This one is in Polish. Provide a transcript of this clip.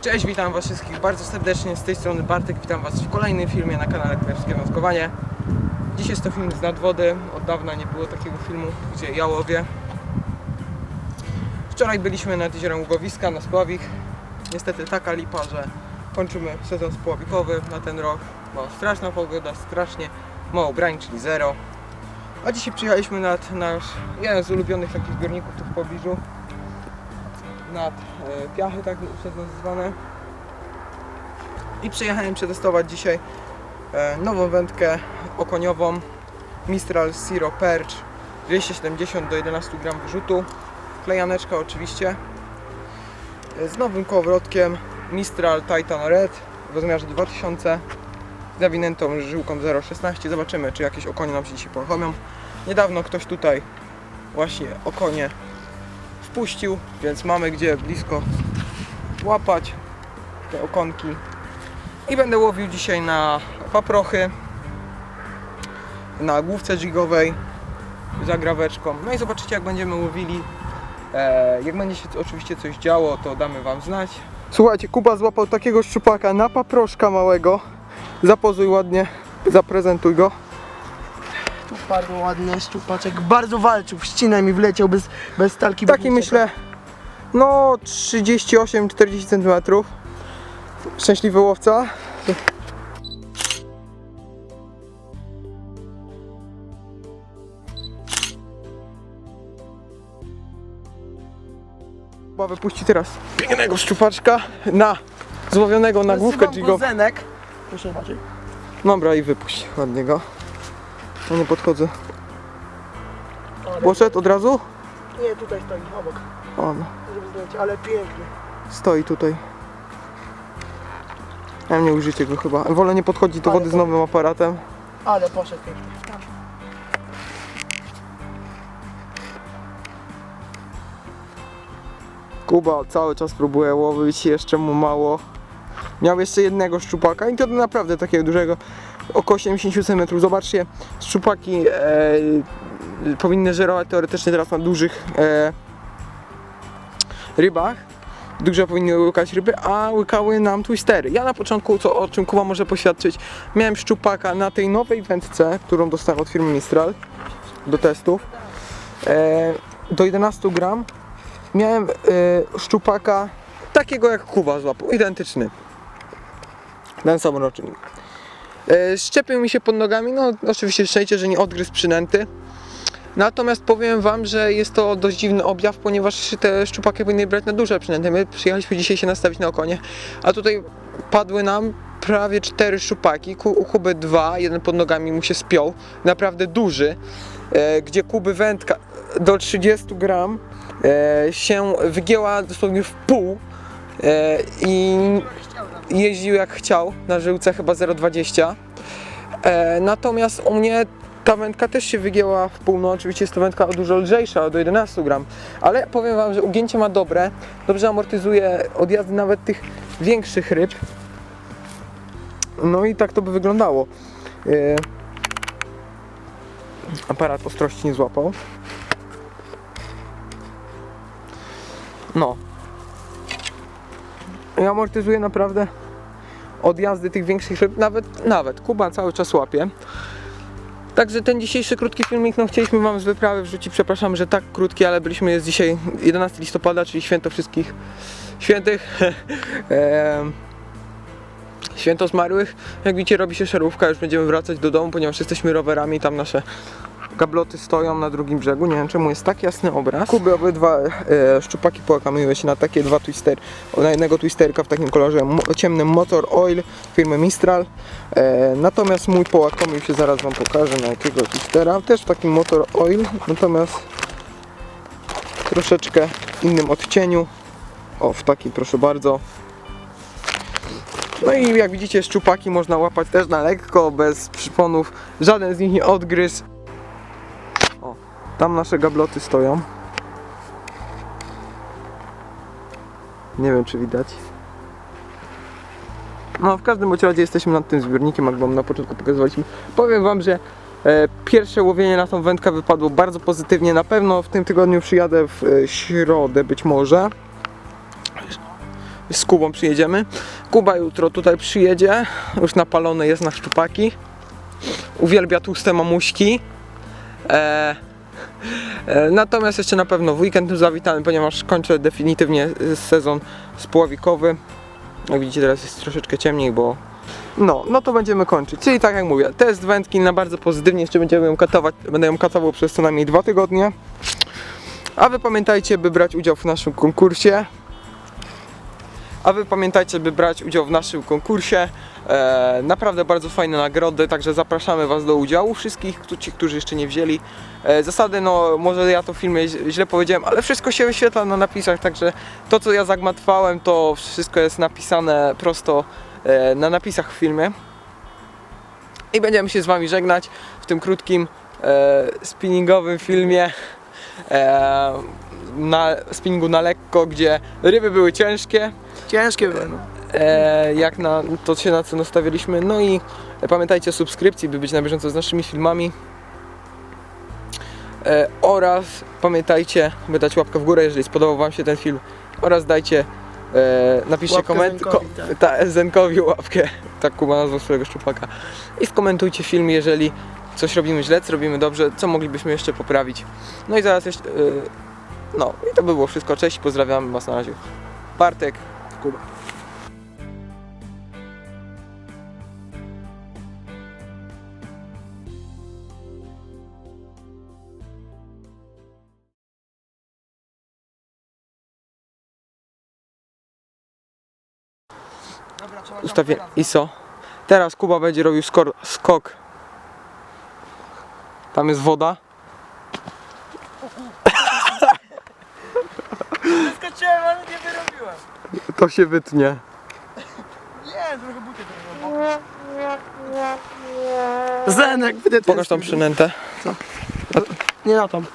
Cześć, witam was wszystkich bardzo serdecznie, z tej strony Bartek, witam was w kolejnym filmie na kanale Królewskie Wątkowanie. Dziś jest to film z nadwody, od dawna nie było takiego filmu, gdzie ja łowię. Wczoraj byliśmy nad jeziorem Ługowiska na spławik. Niestety taka lipa, że kończymy sezon spławikowy na ten rok, bo straszna pogoda, strasznie mało brań, czyli zero. A dzisiaj przyjechaliśmy nad nasz jeden z ulubionych takich zbiorników tu w pobliżu, nad e, Piachy, tak przez nas zwane. I przyjechałem przetestować dzisiaj e, nową wędkę okoniową Mistral Zero Perch 270 do 11 gram wyrzutu. Klejaneczka oczywiście. E, Z nowym kołowrotkiem Mistral Titan Red w rozmiarze 2000 z zawiniętą żyłką 0,16. Zobaczymy, czy jakieś okonie nam się dzisiaj pochomią. Niedawno ktoś tutaj właśnie okonie wpuścił, więc mamy gdzie blisko łapać te okonki. I będę łowił dzisiaj na paprochy, na główce jigowej, zagraweczką. No i zobaczycie jak będziemy łowili. E, jak będzie się oczywiście coś działo, to damy Wam znać. Słuchajcie, Kuba złapał takiego szczupaka na paproszka małego. Zapozuj ładnie, zaprezentuj go. Tu bardzo ładny szczupaczek, bardzo walczył, ścinę mi wleciał bez, bez talki. Taki myślę, no 38-40 cm. Szczęśliwy łowca. Chyba wypuści teraz pięknego szczupaczka na złowionego na główkę Nazywam jigową. go Zenek. Proszę zobaczyć. Dobra i wypuść ładnie go. Ja nie podchodzę. Poszedł od razu? Nie, tutaj stoi, obok. On. Żeby zdjąć, ale piękny. Stoi tutaj. Ja nie użycie go chyba. Wolę nie podchodzić do Ale wody z to- nowym aparatem. Ale poszedł pięknie. Kuba cały czas próbuje łowić, jeszcze mu mało. Miał jeszcze jednego szczupaka i to naprawdę takiego dużego, około 70 cm. Zobaczcie, szczupaki e, powinny żerować teoretycznie teraz na dużych e, rybach. Duże powinny łykać ryby, a łykały nam twistery. Ja na początku, co, o czym Kuba może poświadczyć, miałem szczupaka na tej nowej wędce, którą dostałem od firmy Mistral do testów. E, do 11 gram miałem e, szczupaka takiego jak Kuba złapał, identyczny. Ten sam rocznik. E, szczepił mi się pod nogami, no oczywiście szczęście, że nie odgryzł przynęty. Natomiast powiem Wam, że jest to dość dziwny objaw, ponieważ te szczupaki powinny brać na duże przynęty. My przyjechaliśmy dzisiaj się nastawić na okonie, a tutaj padły nam prawie cztery szczupaki. U Kuby dwa, jeden pod nogami mu się spiął, naprawdę duży, e, gdzie Kuby wędka do 30 gram e, się wygięła dosłownie w pół i jeździł jak chciał na żyłce chyba 0,20 e, natomiast u mnie ta wędka też się wygięła w pół, no oczywiście jest to wędka dużo lżejsza, do 11 gram, ale powiem Wam, że ugięcie ma dobre, dobrze amortyzuje odjazdy nawet tych większych ryb, no i tak to by wyglądało. E, aparat ostrości nie złapał. No. I amortyzuje naprawdę odjazdy tych większych ryb, nawet, nawet Kuba cały czas łapie. Także ten dzisiejszy krótki filmik, no chcieliśmy Wam z wyprawy wrzucić, przepraszam, że tak krótki, ale byliśmy, jest dzisiaj 11 listopada, czyli święto wszystkich świętych. Święto zmarłych. Jak widzicie robi się szerówka, już będziemy wracać do domu, ponieważ jesteśmy rowerami, tam nasze gabloty stoją na drugim brzegu. Nie wiem czemu jest tak jasny obraz. Kuby obydwa e, szczupaki połakamiły się na takie dwa twistery. Na jednego twisterka w takim kolorze ciemnym Motor Oil firmy Mistral. E, natomiast mój połakamił się, zaraz wam pokażę na jakiego twistera. Też w takim Motor Oil, natomiast troszeczkę innym odcieniu. O, w taki proszę bardzo. No i jak widzicie szczupaki można łapać też na lekko, bez przyponów. Żaden z nich nie odgryzł. Tam nasze gabloty stoją. Nie wiem czy widać. No w każdym bądź razie jesteśmy nad tym zbiornikiem, jak wam na początku pokazywaliśmy. Powiem wam, że e, pierwsze łowienie na tą wędkę wypadło bardzo pozytywnie. Na pewno w tym tygodniu przyjadę w e, środę być może. z Kubą przyjedziemy. Kuba jutro tutaj przyjedzie, już napalony jest na szczupaki. Uwielbia tłuste mamuśki. E, natomiast jeszcze na pewno w weekend zawitamy, ponieważ kończę definitywnie y, sezon spławikowy. Jak widzicie teraz jest troszeczkę ciemniej, bo no, no to będziemy kończyć. Czyli tak jak mówię, test wędki na bardzo pozytywnie, jeszcze będziemy ją katować, będę ją katował przez co najmniej dwa tygodnie. A wy pamiętajcie, by brać udział w naszym konkursie. A wy pamiętajcie, by brać udział w naszym konkursie. E, naprawdę bardzo fajne nagrody, także zapraszamy was do udziału. Wszystkich, ci, którzy jeszcze nie wzięli. E, zasady, no może ja to w filmie źle powiedziałem, ale wszystko się wyświetla na napisach, także to co ja zagmatwałem, to wszystko jest napisane prosto e, na napisach w filmie. I będziemy się z wami żegnać w tym krótkim e, spinningowym filmie. E, na spinningu na lekko, gdzie ryby były ciężkie, Ciężkie były, no. e, jak na to się na co nastawiliśmy. No i pamiętajcie o subskrypcji, by być na bieżąco z naszymi filmami. E, oraz pamiętajcie, by dać łapkę w górę, jeżeli spodobał Wam się ten film. Oraz dajcie, e, napiszcie Łapkę komentarz. Zenkowi, tak. Ta, Zenkowi łapkę. Tak Kuba nazwał swojego szczupaka. I skomentujcie film, jeżeli coś robimy źle, co robimy dobrze, co moglibyśmy jeszcze poprawić. No i zaraz jeszcze. E, no i to by było wszystko. Cześć, pozdrawiam Was na razie. Bartek, Kuba. Ustawię. teraz. I co? Teraz Kuba będzie robił skor, skok. Tam jest woda. Skoczyłem, ale nie wyrobiłem. To się wytnie. Nie, trochę buty trochę. Zenek, będę Pokaż tą przynętę. Nie na tam.